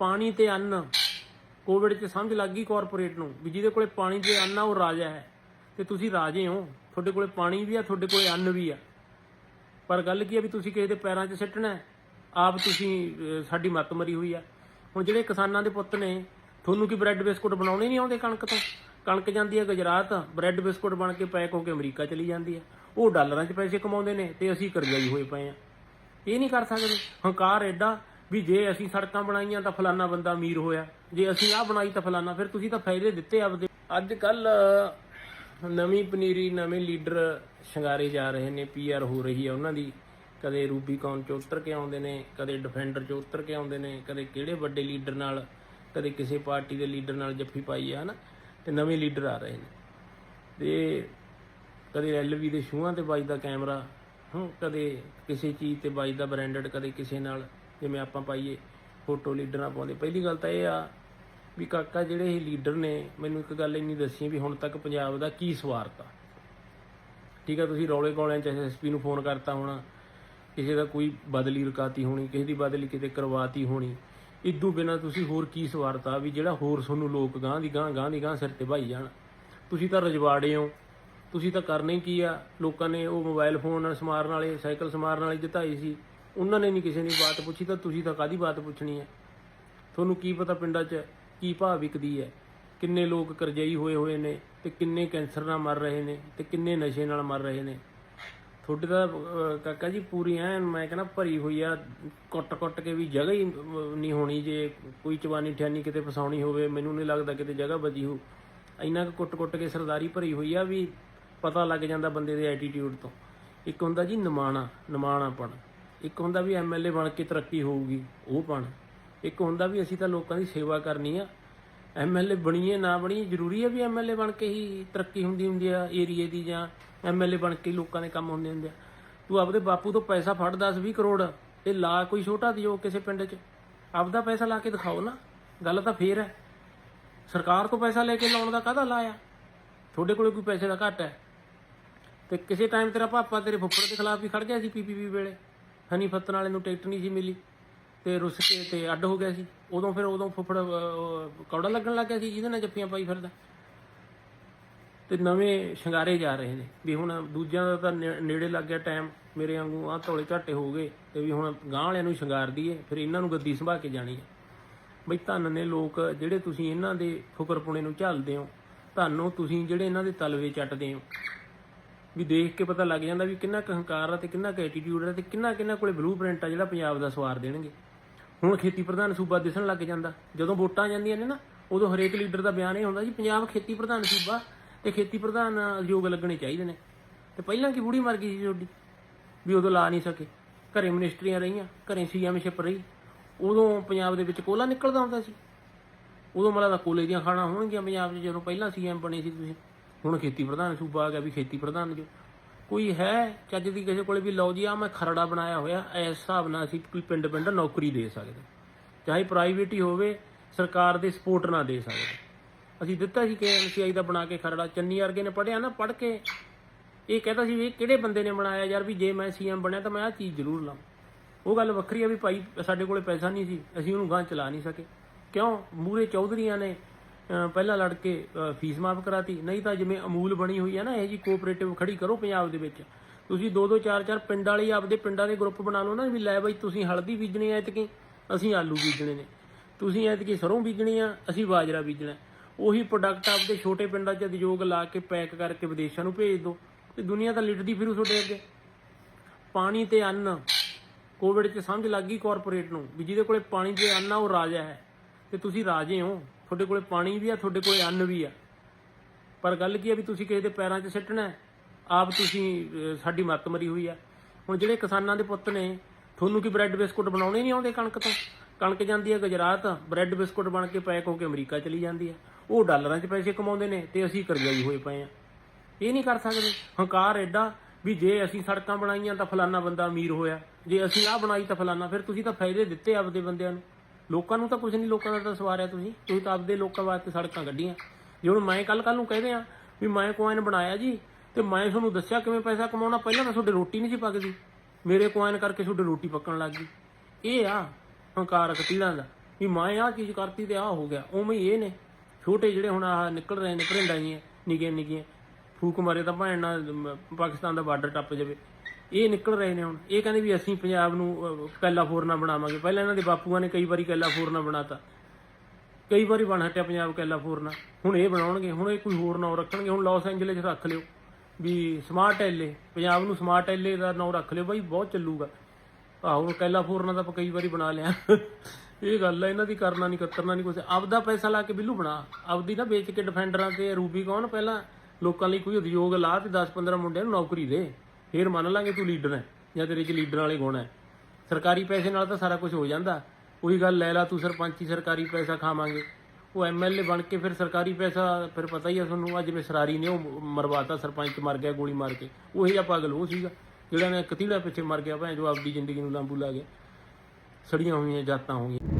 ਪਾਣੀ ਤੇ ਅੰਨ। ਕੋਵਿਡ 'ਚ ਸਮਝ ਲੱਗ ਗਈ ਕਾਰਪੋਰੇਟ ਨੂੰ ਵੀ ਜਿਹਦੇ ਕੋਲੇ ਪਾਣੀ ਤੇ ਅੰਨ ਆ, ਉਹ ਰਾਜਾ ਹੈ। ਤੇ ਤੁਸੀਂ ਰਾਜੇ ਹੋ। ਤੁਹਾਡੇ ਕੋਲੇ ਪਾਣੀ ਵੀ ਆ, ਤੁਹਾਡੇ ਕੋਲੇ ਅੰਨ ਵੀ ਆ। ਪਰ ਗੱਲ ਕੀ ਆ ਵੀ ਤੁਸੀਂ ਕਿਸੇ ਦੇ ਪੈਰਾਂ 'ਚ ਸਿੱਟਣਾ ਆਪ ਤੁਸੀਂ ਸਾਡੀ ਮੱਤ ਮਰੀ ਹੋਈ ਆ। ਹੁਣ ਜਿਹੜੇ ਕਿਸਾਨਾਂ ਦੇ ਪੁੱਤ ਨੇ, ਤੁਹਾਨੂੰ ਕੀ ਬ੍ਰੈਡ ਬਿਸਕੁਟ ਬਣਾਉਣੇ ਨਹੀਂ ਆਉਂਦੇ ਕਣਕ ਤੋਂ? ਕਣਕ ਜਾਂਦੀ ਹੈ ਗੁਜਰਾਤ ਬ੍ਰੈਡ ਬਿਸਕੁਟ ਬਣ ਕੇ ਪੈਕ ਹੋ ਕੇ ਅਮਰੀਕਾ ਚਲੀ ਜਾਂਦੀ ਹੈ ਉਹ ਡਾਲਰਾਂ 'ਚ ਪੈਸੇ ਕਮਾਉਂਦੇ ਨੇ ਤੇ ਅਸੀਂ ਕਰਜ਼ਾਈ ਹੋਏ ਪਏ ਆ। ਇਹ ਨਹੀਂ ਕਰ ਸਕਦੇ। ਹੰਕਾਰ ਐਡਾ ਵੀ ਜੇ ਅਸੀਂ ਸੜਕਾਂ ਬਣਾਈਆਂ ਤਾਂ ਫਲਾਨਾ ਬੰਦਾ ਅਮੀਰ ਹੋਇਆ। ਜੇ ਅਸੀਂ ਆਹ ਬਣਾਈ ਤਾਂ ਫਲਾਨਾ। ਫਿਰ ਤੁਸੀਂ ਤਾਂ ਫਾਇਦੇ ਦਿੱਤੇ ਆਪਦੇ। ਅੱਜ ਕੱਲ ਨਵੀਂ ਪਨੀਰੀ, ਨਵੇਂ ਲੀਡਰ ਸ਼ਿੰਗਾਰੇ ਜਾ ਰਹੇ ਨੇ ਪੀਆਰ ਹੋ ਰਹੀ ਹੈ ਉਹਨਾਂ ਦੀ। ਕਦੇ ਰੂਬੀਕੌਨ ਚ ਉਤਰ ਕੇ ਆਉਂਦੇ ਨੇ, ਕਦੇ ਡਿਫੈਂਡਰ ਚ ਉਤਰ ਕੇ ਆਉਂਦੇ ਨੇ, ਕਦੇ ਕਿਹੜੇ ਵੱਡੇ ਲੀਡਰ ਨਾਲ, ਕਦੇ ਕਿਸੇ ਪਾਰਟੀ ਦੇ ਲੀਡਰ ਨਾਲ ਜੱਫੀ ਪਾਈ ਹੈ ਹਨਾ? ਤੇ ਨਵੇਂ ਲੀਡਰ ਆ ਰਹੇ ਨੇ। ਤੇ ਕਦੇ ਐਲਵੀ ਦੇ ਸ਼ੂਆਂ ਤੇ ਵੱਜਦਾ ਕੈਮਰਾ, ਹਾਂ? ਕਦੇ ਕਿਸੇ ਚੀਜ਼ ਤੇ ਵੱਜਦਾ ਬ੍ਰਾਂਡਡ, ਕਦੇ ਕਿਸੇ ਨਾਲ। ਜਿਵੇਂ ਆਪਾਂ ਪਾਈਏ ਫੋਟੋ ਲੀਡਰਾਂ ਪਾਉਂਦੇ। ਪਹਿਲੀ ਗੱਲ ਤਾਂ ਇਹ ਆ ਵੀ ਕਾਕਾ ਜਿਹੜੇ ਇਹ ਲੀਡਰ ਨੇ, ਮੈਨੂੰ ਇੱਕ ਗੱਲ ਇੰਨੀ ਦੱਸੀ ਵੀ ਹੁਣ ਤੱਕ ਪੰਜਾਬ ਦਾ ਕੀ ਸਵਾਰਤਾ ਠੀਕ ਆ, ਤੁਸੀਂ ਰੌਲੇ ਗੋਲਿਆਂ ਚ ਐਸਐਸਪੀ ਨੂੰ ਫੋਨ ਕਰਤਾ ਹੋਣਾ, ਕਿਸੇ ਦਾ ਕੋਈ ਬਦਲੀ ਰਕਾਤੀ ਹੋਣੀ, ਕਿਸੇ ਦੀ ਬਦਲੀ ਕਿਤੇ ਕਰਵਾਤੀ ਹੋਣੀ ਇਦੋਂ ਬਿਨਾ ਤੁਸੀਂ ਹੋਰ ਕੀ ਸਵਾਰਤਾ ਵੀ ਜਿਹੜਾ ਹੋਰ ਤੁਹਾਨੂੰ ਲੋਕ ਗਾਂ ਦੀ ਗਾਂ ਗਾਂ ਦੀ ਗਾਂ ਸਿਰ ਤੇ ਭਾਈ ਜਾਣ। ਤੁਸੀਂ ਤਾਂ ਰਜਵਾੜੇ ਹੋ, ਤੁਸੀਂ ਤਾਂ ਕਰਨਾ ਹੀ ਕੀ ਆ? ਲੋਕਾਂ ਨੇ ਉਹ ਮੋਬਾਈਲ ਫੋਨ ਸਮਾਰਨ ਵਾਲੇ, ਸਾਈਕਲ ਸਮਾਰਨ ਵਾਲੇ ਜਿਤਾਈ ਸੀ। ਉਹਨਾਂ ਨੇ ਨਹੀਂ ਕਿਸੇ ਨੇ ਬਾਤ ਪੁੱਛੀ ਤਾਂ ਤੁਸੀਂ ਤਾਂ ਕਾਦੀ ਬਾਤ ਪੁੱਛਣੀ ਹੈ? ਤੁਹਾਨੂੰ ਕੀ ਪਤਾ ਪਿੰਡਾਂ 'ਚ ਕੀ ਭਾਅ ਵਿਕਦੀ ਹੈ? ਕਿੰਨੇ ਲੋਕ ਕਰਜ਼ਈ ਹੋਏ ਹੋਏ ਨੇ ਤੇ ਕਿੰਨੇ ਕੈਂਸਰ ਨਾਲ ਮਰ ਰਹੇ ਨੇ ਤੇ ਕਿੰਨੇ ਨਸ਼ੇ ਨਾਲ ਮਰ ਰਹੇ ਨੇ? ਤੁਹਾਡੇ ਤਾਂ ਕਾਕਾ ਜੀ ਪੂਰੀ ਐਨ ਮੈਂ ਕਹਿੰਦਾ ਭਰੀ ਹੋਈ ਆ, ਕੁੱਟ-ਕੁੱਟ ਕੇ ਵੀ ਜਗ੍ਹਾ ਹੀ ਨਹੀਂ ਹੋਣੀ ਜੇ ਕੋਈ ਚਵਾਨੀ ਠਿਆਨੀ ਕਿਤੇ ਫਸਾਉਣੀ ਹੋਵੇ, ਮੈਨੂੰ ਨਹੀਂ ਲੱਗਦਾ ਕਿਤੇ ਜਗ੍ਹਾ ਬਚੀ ਹੋ ਇੰਨਾ ਕੁ ਕੁੱਟ-ਕੁੱਟ ਕੇ ਸਰਦਾਰੀ ਭਰੀ ਹੋਈ ਆ ਵੀ ਪਤਾ ਲੱਗ ਜਾਂਦਾ ਬੰਦੇ ਦੇ ਐਟੀਟਿਊਡ ਤੋਂ। ਇੱਕ ਹੁੰਦਾ ਜੀ ਨਿਮਾਣਾ, ਨਿਮਾਣਾਪਣ। ਇੱਕ ਹੁੰਦਾ ਵੀ ਐਮਐਲਏ ਬਣ ਕੇ ਤਰੱਕੀ ਹੋਊਗੀ, ਉਹ ਬਣ। ਇੱਕ ਹੁੰਦਾ ਵੀ ਅਸੀਂ ਤਾਂ ਲੋਕਾਂ ਦੀ ਸੇਵਾ ਕਰਨੀ ਆ। ਐਮਐਲਏ ਬਣੀਏ ਨਾ ਬਣੀਏ, ਜ਼ਰੂਰੀ ਹੈ ਵੀ ਐਮਐਲਏ ਬਣ ਕੇ ਹੀ ਤਰੱਕੀ ਹੁੰਦੀ ਹੁੰਦੀ ਆ ਏਰੀਏ ਦੀ ਜਾਂ ਐਮਐਲਏ ਬਣ ਕੇ ਲੋਕਾਂ ਦੇ ਕੰਮ ਹੁੰਦੇ ਹੁੰਦੇ ਆ। ਤੂੰ ਆਪਦੇ ਬਾਪੂ ਤੋਂ ਪੈਸਾ ਫੜ 10 20 ਕਰੋੜ ਤੇ ਲਾ ਕੋਈ ਛੋਟਾ ਦਿਓ ਕਿਸੇ ਪਿੰਡ 'ਚ। ਆਪਦਾ ਪੈਸਾ ਲਾ ਕੇ ਦਿਖਾਓ ਨਾ, ਗੱਲ ਤਾਂ ਫੇਰ ਹੈ। ਸਰਕਾਰ ਤੋਂ ਪੈਸਾ ਲੈ ਕੇ ਲਾਉਣ ਦਾ ਕਾਹਦਾ ਲਾਇਆ? ਤੁਹਾਡੇ ਕੋਲੇ ਕੋਈ ਪੈਸੇ ਦਾ ਘੱਟ ਹੈ? ਤੇ ਕਿਸੇ ਟਾਈਮ ਤੇਰਾ ਪਾਪਾ ਤੇਰੇ ਫੁੱਫੜ ਦੇ ਖਿਲਾਫ ਵੀ ਖੜ ਗਿਆ ਸੀ ਪੀਪੀਪੀ ਵੇਲੇ। ਹਨੀ ਫੱਤਨ ਵਾਲੇ ਨੂੰ ਟਿਕਟ ਨਹੀਂ ਸੀ ਮਿਲੀ ਤੇ ਰੁੱਸ ਕੇ ਤੇ ਅੱਡ ਹੋ ਗਿਆ ਸੀ। ਉਦੋਂ ਫਿਰ ਉਦੋਂ ਫੁੱਫੜ ਕੌੜਾ ਲੱਗਣ ਲੱਗ ਗਿਆ ਸੀ ਜਿਹਦੇ ਨਾਲ ਜੱਫੀਆਂ ਪਾਈ ਫਿਰਦਾ। ਤੇ ਨਵੇਂ ਸ਼ਿੰਗਾਰੇ ਜਾ ਰਹੇ ਨੇ ਵੀ ਹੁਣ ਦੂਜਿਆਂ ਦਾ ਤਾਂ ਨੇੜੇ ਲੱਗ ਗਿਆ ਟਾਈਮ, ਮੇਰੇ ਵਾਂਗੂ ਆ ਧੌਲੇ ਝਾਟੇ ਹੋ ਗਏ ਤੇ ਵੀ ਹੁਣ ਗਾਂ ਵਾਲਿਆਂ ਨੂੰ ਸ਼ਿੰਗਾਰ ਦਈਏ, ਫਿਰ ਇਹਨਾਂ ਨੂੰ ਗੱਦੀ ਸੰਭਾ ਕੇ ਜਾਣੀ ਹੈ ਬਈ ਧੰਨ ਨੇ ਲੋਕ, ਜਿਹੜੇ ਤੁਸੀਂ ਇਹਨਾਂ ਦੇ ਫੁਕਰਪੁਣੇ ਨੂੰ ਝੱਲਦੇ ਹੋ, ਧੰਨੋ ਤੁਸੀਂ ਜਿਹੜੇ ਇਹਨਾਂ ਦੇ ਤਲਵੇ ਚੱਟਦੇ ਹੋ। ਵੀ ਦੇਖ ਕੇ ਪਤਾ ਲੱਗ ਜਾਂਦਾ ਵੀ ਕਿੰਨਾ ਕੁ ਹੰਕਾਰ ਆ ਤੇ ਕਿੰਨਾ ਕੁ ਐਟੀਟਿਊਡ ਆ ਤੇ ਕਿੰਨਾ ਕਿੰਨਾ ਕੋਲੇ ਬਲੂਪ੍ਰਿੰਟ ਆ ਜਿਹੜਾ ਪੰਜਾਬ ਦਾ ਸਵਾਰ ਦੇਣਗੇ। ਹੁਣ ਖੇਤੀ ਪ੍ਰਧਾਨ ਸੂਬਾ ਦਿਸਣ ਲੱਗ ਜਾਂਦਾ। ਜਦੋਂ ਵੋਟਾਂ ਜਾਂਦੀਆਂ ਨੇ ਨਾ, ਉਦੋਂ ਹਰੇਕ ਲੀਡਰ ਦਾ ਬਿਆਨ ਇਹ ਹੁੰਦਾ ਜੀ, ਪੰਜਾਬ ਖੇਤੀ ਪ੍ਰਧਾਨ ਸੂਬਾ ਤੇ ਖੇਤੀ ਪ੍ਰਧਾਨ ਉਦਯੋਗ ਲੱਗਣੇ ਚਾਹੀਦੇ ਨੇ। ਤੇ ਪਹਿਲਾਂ ਕੀ ਬੁੜੀ ਮਰ ਗਈ ਸੀ ਤੁਹਾਡੀ ਵੀ ਉਦੋਂ ਲਾ ਨਹੀਂ ਸਕੇ। ਘਰੇ ਮਿਨਿਸਟਰੀਆਂ ਰਹੀਆਂ, ਘਰੇ ਸੀਐਮਸ਼ਿਪ ਰਹੀ। ਉਦੋਂ ਪੰਜਾਬ ਦੇ ਵਿੱਚ ਕੋਲਾ ਨਿਕਲਦਾ ਹੁੰਦਾ ਸੀ। ਉਦੋਂ ਮਲਾ ਦਾ ਕੋਲੇ ਦੀਆਂ ਖਾਣਾ ਹੋਣਗੀਆਂ ਪੰਜਾਬ 'ਚ ਜਦੋਂ ਪਹਿਲਾਂ ਸੀਐਮ ਬਣੇ ਸੀ ਤੁਸੀਂ। ਹੁਣ ਖੇਤੀ ਪ੍ਰਧਾਨ ਸੂਬਾ ਆ ਗਿਆ ਵੀ ਖੇਤੀ ਪ੍ਰਧਾਨ ਜੋ। ਕੋਈ ਹੈ ਚੱਜ ਦੀ ਕਿਸੇ ਕੋਲੇ ਵੀ ਲਓ ਜੀ ਆ ਮੈਂ ਖਰੜਾ ਬਣਾਇਆ ਹੋਇਆ, ਇਸ ਹਿਸਾਬ ਨਾਲ ਅਸੀਂ ਕੋਈ ਪਿੰਡ ਪਿੰਡ ਨੌਕਰੀ ਦੇ ਸਕਦੇ। ਚਾਹੇ ਪ੍ਰਾਈਵੇਟ ਹੀ ਹੋਵੇ, ਸਰਕਾਰ ਦੇ ਸਪੋਰਟ ਨਾ ਦੇ ਸਕਦੇ। ਅਸੀਂ ਦਿੱਤਾ ਸੀ ਕਿ ਐਨਸੀਆਈ ਦਾ ਬਣਾ ਕੇ ਖਰੜਾ, ਚੰਨੀ ਵਰਗੇ ਨੇ ਪੜਿਆ ਨਾ ਪੜ ਕੇ। ਇਹ ਕਹਿੰਦਾ ਸੀ ਵੀ ਕਿਹੜੇ ਬੰਦੇ ਨੇ ਬਣਾਇਆ ਯਾਰ, ਵੀ ਜੇ ਮੈਂ ਸੀਐਮ ਬਣਿਆ ਤਾਂ ਮੈਂ ਆਹ ਚੀਜ਼ ਜ਼ਰੂਰ ਲਾਵਾਂ। ਉਹ ਗੱਲ ਵੱਖਰੀ ਆ ਵੀ ਭਾਈ, ਸਾਡੇ ਕੋਲੇ ਪੈਸਾ ਨਹੀਂ ਸੀ, ਅਸੀਂ ਉਹਨੂੰ ਗਾਂ ਚਲਾ ਨਹੀਂ ਸਕੇ। ਕਿਉਂ? ਮੂਰੇ ਚੌਧਰੀਆਂ ਨੇ ਪਹਿਲਾਂ ਲੜ ਕੇ ਫੀਸ ਮਾਫ ਕਰਾਤੀ, ਨਹੀਂ ਤਾਂ ਜਿਵੇਂ ਅਮੂਲ ਬਣੀ ਹੋਈ ਹੈ ਨਾ, ਇਹ ਜੀ ਕੋਆਪਰੇਟਿਵ ਖੜੀ ਕਰੋ ਪੰਜਾਬ ਦੇ ਵਿੱਚ। ਤੁਸੀਂ ਦੋ ਦੋ ਚਾਰ ਚਾਰ ਪਿੰਡ ਵਾਲੇ ਆਪਦੇ ਪਿੰਡਾਂ ਦੇ ਗਰੁੱਪ ਬਣਾ ਲਓ ਨਾ ਵੀ ਲੈ ਬਾਈ ਤੁਸੀਂ ਹਲਦੀ ਬੀਜਣੀ ਐ ਐਤਕੀ, ਅਸੀਂ ਆਲੂ ਬੀਜਣੇ ਨੇ। ਤੁਸੀਂ ਐਤਕੀ ਸਰੋਂ ਬੀਜਣੀ ਆ, ਅਸੀਂ ਬਾਜਰਾ ਬੀਜਣਾ। ਉਹੀ ਪ੍ਰੋਡਕਟ ਆਪਦੇ ਛੋਟੇ ਪਿੰਡਾਂ 'ਚ ਉਦਯੋਗ ਲਾ ਕੇ ਪੈਕ ਕਰਕੇ ਵਿਦੇਸ਼ਾਂ ਨੂੰ ਭੇਜ ਦਿਓ ਤੇ ਦੁਨੀਆ ਤਾਂ ਲਿਟਦੀ ਫਿਰੂ ਤੁਹਾਡੇ ਅੱਗੇ। ਪਾਣੀ ਤੇ ਅੰਨ ਕੋਵਿਡ 'ਚ ਸਮਝ ਲੱਗ ਗਈ ਕਾਰਪੋਰੇਟ ਨੂੰ, ਵੀ ਜਿਹਦੇ ਕੋਲੇ ਪਾਣੀ ਤੇ ਅੰਨ ਆ, ਉਹ ਰਾਜਾ ਹੈ। ਤੇ ਤੁਸੀਂ ਰਾਜੇ ਹੋ। ਤੁਹਾਡੇ ਕੋਲੇ ਪਾਣੀ ਵੀ ਆ, ਤੁਹਾਡੇ ਕੋਲੇ ਅੰਨ ਵੀ ਆ। ਪਰ ਗੱਲ ਕੀ ਆ ਵੀ ਤੁਸੀਂ ਕਿਸੇ ਦੇ ਪੈਰਾਂ 'ਚ ਸਿੱਟਣਾ ਆਪ ਤੁਸੀਂ ਸਾਡੀ ਮੱਤ ਮਰੀ ਹੋਈ ਆ। ਹੁਣ ਜਿਹੜੇ ਕਿਸਾਨਾਂ ਦੇ ਪੁੱਤ ਨੇ, ਤੁਹਾਨੂੰ ਕੀ ਬ੍ਰੈਡ ਬਿਸਕੁਟ ਬਣਾਉਣੇ ਨਹੀਂ ਆਉਂਦੇ ਕਣਕ ਤੋਂ? ਕਣਕ ਜਾਂਦੀ ਹੈ ਗੁਜਰਾਤ, ਬ੍ਰੈਡ ਬਿਸਕੁਟ ਬਣ ਕੇ ਪੈਕ ਹੋ ਕੇ ਅਮਰੀਕਾ ਚਲੀ ਜਾਂਦੀ ਹੈ ਉਹ ਡਾਲਰਾਂ 'ਚ ਪੈਸੇ ਕਮਾਉਂਦੇ ਨੇ ਤੇ ਅਸੀਂ ਕਰਜ਼ਾਈ ਹੋਏ ਪਏ ਆ। ਇਹ ਨਹੀਂ ਕਰ ਸਕਦੇ। ਹੰਕਾਰ ਐਡਾ ਵੀ ਜੇ ਅਸੀਂ ਸੜਕਾਂ ਬਣਾਈਆਂ ਤਾਂ ਫਲਾਨਾ ਬੰਦਾ ਅਮੀਰ ਹੋਇਆ। ਜੇ ਅਸੀਂ ਆਹ ਬਣਾਈ ਤਾਂ ਫਲਾਨਾ। ਫਿਰ ਤੁਸੀਂ ਤਾਂ ਫਾਇਦੇ ਦਿੱਤੇ ਆਪਦੇ ਬੰਦਿਆਂ ਨੂੰ। ਲੋਕਾਂ ਨੂੰ ਤਾਂ ਕੁਝ ਨਹੀਂ, ਲੋਕਾਂ ਦਾ ਤਾਂ ਸਵਾਰਿਆ ਤੁਸੀਂ। ਤੁਸੀਂ ਤਾਂ ਆਪਦੇ ਲੋਕਾਂ ਵਾਸਤੇ ਸੜਕਾਂ ਕੱਢੀਆਂ। ਜੇ ਹੁਣ ਮੈਂ ਕੱਲ ਕੱਲ ਨੂੰ ਕਹਦੇ ਆ ਵੀ ਮੈਂ ਕੋਇਨ ਬਣਾਇਆ ਜੀ, ਤੇ ਮੈਂ ਤੁਹਾਨੂੰ ਦੱਸਿਆ ਕਿਵੇਂ ਪੈਸਾ ਕਮਾਉਣਾ, ਪਹਿਲਾਂ ਤਾਂ ਤੁਹਾਡੇ ਰੋਟੀ ਨਹੀਂ ਸੀ ਪੱਕਦੀ। ਮੇਰੇ ਕੋਇਨ ਕਰਕੇ ਤੁਹਾਡੇ ਰੋਟੀ ਪੱਕਣ ਲੱਗ ਗਈ। ਇਹ ਆ ਹੰਕਾਰ ਕਤੀਲਾਂ ਦਾ, ਵੀ ਮੈਂ ਆਹ ਚੀਜ਼ ਕਰਤੀ ਤੇ ਆਹ ਹੋ ਗਿਆ, ਉਵੇਂ ਹੀ ਇਹ ਨੇ। ਛੋਟੇ ਜਿਹੜੇ ਹੁਣ ਆਹ ਨਿਕਲ ਰਹੇ ਨੇ, ਭਰਿੰਡਾਂ ਜੀਆਂ ਨਿੱਕੀਆਂ ਨਿੱਕੀਆਂ ਫੂਕ ਮਾਰੇ ਤਾਂ ਭੈਣ ਨਾਲ ਪਾਕਿਸਤਾਨ ਦਾ ਬਾਰਡਰ ਟੱਪ ਜਾਵੇ। ਇਹ ਨਿਕਲ ਰਹੇ ਨੇ ਹੁਣ। ਇਹ ਕਹਿੰਦੇ ਵੀ ਅਸੀਂ ਪੰਜਾਬ ਨੂੰ ਅਹ, ਫੋਰਨਾ ਬਣਾਵਾਂਗੇ। ਪਹਿਲਾਂ ਇਹਨਾਂ ਦੇ ਬਾਪੂਆਂ ਨੇ ਕਈ ਵਾਰੀ ਕੈਲਾ ਫੋਰਨਾ ਬਣਾਤਾ। ਕਈ ਵਾਰੀ ਬਣ ਹਟਿਆ ਪੰਜਾਬ ਕੈਲਾਫੋਰਨਾ। ਹੁਣ ਇਹ ਬਣਾਉਣਗੇ ਹੁਣ ਇਹ ਕੋਈ ਹੋਰ ਨਾਂ ਰੱਖਣਗੇ। ਹੁਣ ਲਾਸ ਐਂਜਲਸ ਰੱਖ ਲਿਓ। ਵੀ ਸਮਾਰਟ ਐਲੇ ਪੰਜਾਬ ਨੂੰ ਸਮਾਰਟ ਐਲੇ ਦਾ ਨਾਂ ਰੱਖ ਲਿਓ। ਬਾਈ ਬਹੁਤ ਚੱਲੂਗਾ। ਆਹੋ ਹੁਣ ਕੈਲਾਫੋਰਨਾ ਤਾਂ ਆਪਾਂ ਕਈ ਵਾਰੀ ਬਣਾ ਲਿਆ। ਇਹ ਗੱਲ ਹੈ ਇਹਨਾਂ ਦੀ ਕਰਨਾ ਨਹੀਂ ਕਤਰਨਾ ਨਹੀਂ ਕੁਛ। ਆਪਦਾ ਪੈਸਾ ਲਾ ਕੇ ਬਿੱਲੂ ਬਣਾ। ਆਪਦੀ ਨਾ ਵੇਚ ਕੇ ਡਿਫੈਂਡਰਾਂ ਤੇ ਰੂਬੀ ਕੌਣ? ਪਹਿਲਾਂ ਲੋਕਾਂ ਲਈ ਕੋਈ ਉਦਯੋਗ ਲਾ ਤੇ 10-15 ਮੁੰਡਿਆਂ ਨੂੰ ਨੌਕਰੀ ਦੇ। ਫੇਰ ਮੰਨ ਲਾਂਗੇ ਤੂੰ ਲੀਡਰ ਹੈ, ਜਾਂ ਤੇਰੇ 'ਚ ਲੀਡਰ ਵਾਲੇ ਗੁਣ ਹੈ। ਸਰਕਾਰੀ ਪੈਸੇ ਨਾਲ ਤਾਂ ਸਾਰਾ ਕੁਝ ਹੋ ਜਾਂਦਾ। ਉਹੀ ਗੱਲ ਲੈ ਲਾ, ਤੂੰ ਸਰਪੰਚੀ ਸਰਕਾਰੀ ਪੈਸਾ ਖਾਵਾਂਗੇ। ਉਹ ਐਮਐਲਏ ਬਣ ਕੇ ਫਿਰ ਸਰਕਾਰੀ ਪੈਸਾ, ਫਿਰ ਪਤਾ ਹੀ ਆ ਤੁਹਾਨੂੰ, ਅੱਜ ਜਿਵੇਂ ਸਰਾਰੀ ਨੇ ਉਹ ਮਰਵਾਤਾ, ਸਰਪੰਚ ਮਰ ਗਿਆ ਗੋਲੀ ਮਾਰ ਕੇ। ਉਹੀ ਜਿਹਾ ਪਾਗਲ ਉਹ ਸੀਗਾ, ਜਿਹੜਾ ਨੇ ਕਤੀੜਾ ਪਿੱਛੇ ਮਰ ਗਿਆ ਭੈਣ ਜੋ ਆਪਦੀ ਜ਼ਿੰਦਗੀ ਨੂੰ ਲਾਂਬੂ ਲਾ ਗਿਆ। ਸੜੀਆਂ ਹੋਈਆਂ, ਜਾਤਾਂ ਹੋ ਗਈਆਂ